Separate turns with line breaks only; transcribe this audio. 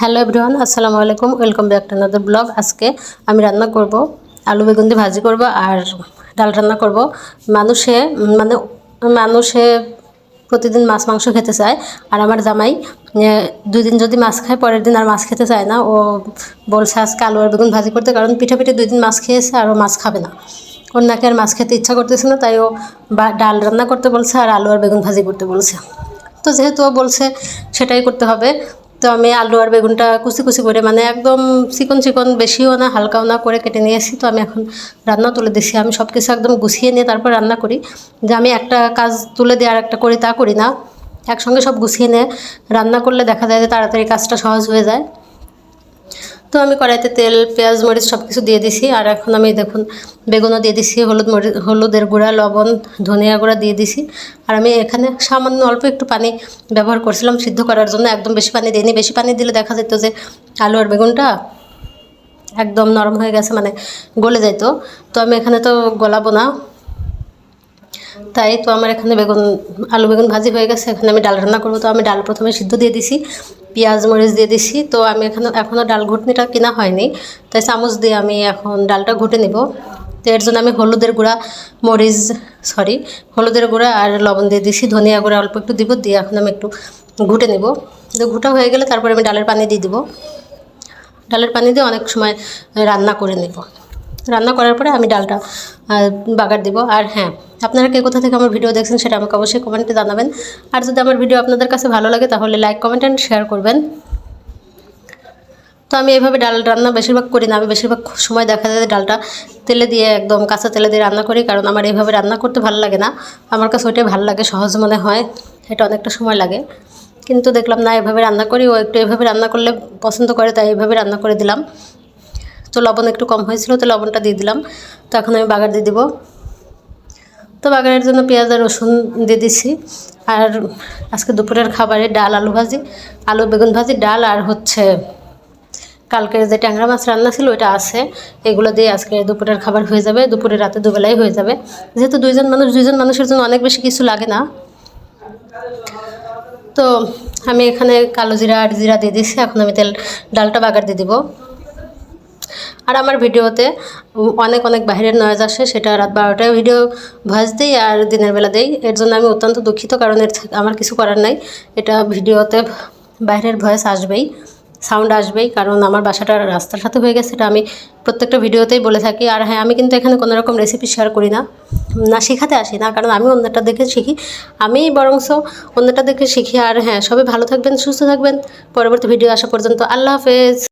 Hello everyone, আসসালামু আলাইকুম। Welcome back to another blog আজকে আমি রান্না করব, আলু বেগুন দিয়ে ভাজি করব আর ডাল রান্না করব। মানুষে মানে মানুষে প্রতিদিন মাছ, মাংস খেতে চায়। আর আমার জামাই দুই দিন যদি মাছ খায়, পরের দিন আর মাছ খেতে চায় না। ও বলছে, আজকে আলু আর বেগুন ভাজি করতে। কারণ পিঠে পিঠে দুই দিন মাছ খেয়েছে আর ও মাছ খাবে না। ওর নাকি আর মাছ খেতে ইচ্ছা করতেছে না, তাই ও বা, ডাল রান্না করতে বলছে আর আলু আর বেগুন ভাজি করতে বলছে। তো যেহেতু ও বলছে, সেটাই করতে হবে। তো আমি আলু আর বেগুনটা কুচি কুচি করে মানে একদম চিকন চিকন বেশিও না, হালকাও না করে কেটে নিয়েছি তো আমি এখন রান্না তুলে দিছি। আমি সব কিছু একদম গুছিয়ে নিয়ে তারপর রান্না করি। যে আমি একটা কাজ তুলে দিয়ে আর একটা করি, তা করি না। একসঙ্গে সব গুছিয়ে নিয়ে রান্না করলে দেখা যায় যে তাড়াতাড়ি কাজটা সহজ হয়ে যায়। তো আমি কড়াইতে তেল, পেঁয়াজ, মরিচ সব কিছু দিয়ে দিছি। আর এখন আমি দেখুন, বেগুনও দিয়ে দিছি, হলুদ মরিচ হলুদের গুঁড়া, লবণ, ধনিয়া গুঁড়া দিয়ে দিছি। আর আমি এখানে সামান্য অল্প একটু পানি ব্যবহার করছিলাম সিদ্ধ করার জন্য, একদম বেশি পানি দিইনি। বেশি পানি দিলে দেখা যেত যে আলু আর বেগুনটা একদম নরম হয়ে গেছে মানে গলে যেত তো আমি এখানে তো গলাবো না তাই তো আমার এখানে বেগুন, আলু বেগুন ভাজি হয়ে গেছে, এখানে আমি ডাল রান্না করব। তো আমি ডাল প্রথমে সিদ্ধ দিয়ে দিছি, পেঁয়াজ, মরিচ দিয়ে দিছি। তো আমি এখানে এখনও ডাল ঘুটনিটা কেনা হয়নি, তাই চামচ দিয়ে আমি এখন ডালটা ঘুটে নিব। তো এর জন্য আমি হলুদের গুঁড়া, মরিচ, সরি, হলুদের গুঁড়া আর লবণ দিয়ে দিছি, ধনিয়া গুঁড়া অল্প একটু দিব, দিয়ে এখন আমি একটু ঘুটে নিব। তো ঘুটা হয়ে গেলে তারপরে আমি ডালের পানি দিয়ে দিব। ডালের পানি দিয়ে অনেক সময় রান্না করে নেব। রান্না করার পরে আমি ডালটা বাগার দিব। আর হ্যাঁ আপনারা কে কোথা থেকে আমার ভিডিও দেখছেন সেটা আমাকে অবশ্যই কমেন্টে জানাবেন। আর যদি আমার ভিডিও আপনাদের কাছে ভালো লাগে, তাহলে লাইক কমেন্ট অ্যান্ড শেয়ার করবেন। তো আমি এইভাবে ডাল রান্না বেশিরভাগ করি না। আমি বেশিরভাগ সময় দেখা যায় ডালটা তেলে দিয়ে একদম কাঁচা তেলে দিয়ে রান্না করি, কারণ আমার এইভাবে রান্না করতে ভালো লাগে না। আমার কাছে ওইটাই ভালো লাগে, সহজ মনে হয়। এটা অনেকটা সময় লাগে। কিন্তু দেখলাম, না, এভাবে রান্না করি। ও একটু এভাবে রান্না করলে পছন্দ করে, তাই এইভাবে রান্না করে দিলাম। তো লবণ একটু কম হয়েছিল, তো লবণটা দিয়ে দিলাম। তো এখন আমি বাগার দিয়ে দিব। তো বাগানের জন্য পেঁয়াজ আর রসুন দিয়ে দিছি। আর আজকে দুপুরের খাবারে ডাল, আলু ভাজি, আলু, বেগুন ভাজি, ডাল আর হচ্ছে কালকের যে ট্যাংরা মাছ রান্না ছিল ওইটা আছে। এগুলো দিয়ে আজকে দুপুরের খাবার হয়ে যাবে, দুপুরে রাতে দুবেলাই হয়ে যাবে। যেহেতু দুইজন মানুষ, দুইজন মানুষের জন্য অনেক বেশি কিছু লাগে না। তো আমি এখানে কালো জিরা আর জিরা দিয়ে দিচ্ছি এখন আমি তেল, ডালটা বাগার দিয়ে দিব। আর আমার ভিডিওতে অনেক অনেক বাইরের নয়েজ আসে, সেটা রাত বারোটায় ভিডিও ভয়েস দিই আর দিনের বেলা দিই। এর জন্য আমি অত্যন্ত দুঃখিত কারণ এর আমার কিছু করার নাই। এটা ভিডিওতে বাইরের ভয়েস আসবেই সাউন্ড আসবেই, কারণ আমার বাসাটা রাস্তার সাথে হয়ে গেছে, এটা আমি প্রত্যেকটা ভিডিওতেই বলে থাকি। আর হ্যাঁ আমি কিন্তু এখানে কোনো রকম রেসিপি শেয়ার করি না। না, শেখাতে আসি না, কারণ আমি অন্যটা দেখে শিখি। আমি বরংস অন্যটা দেখে শিখি। আর হ্যাঁ সবাই ভালো থাকবেন, সুস্থ থাকবেন। পরবর্তী ভিডিও আসা পর্যন্ত আল্লাহ হাফেজ।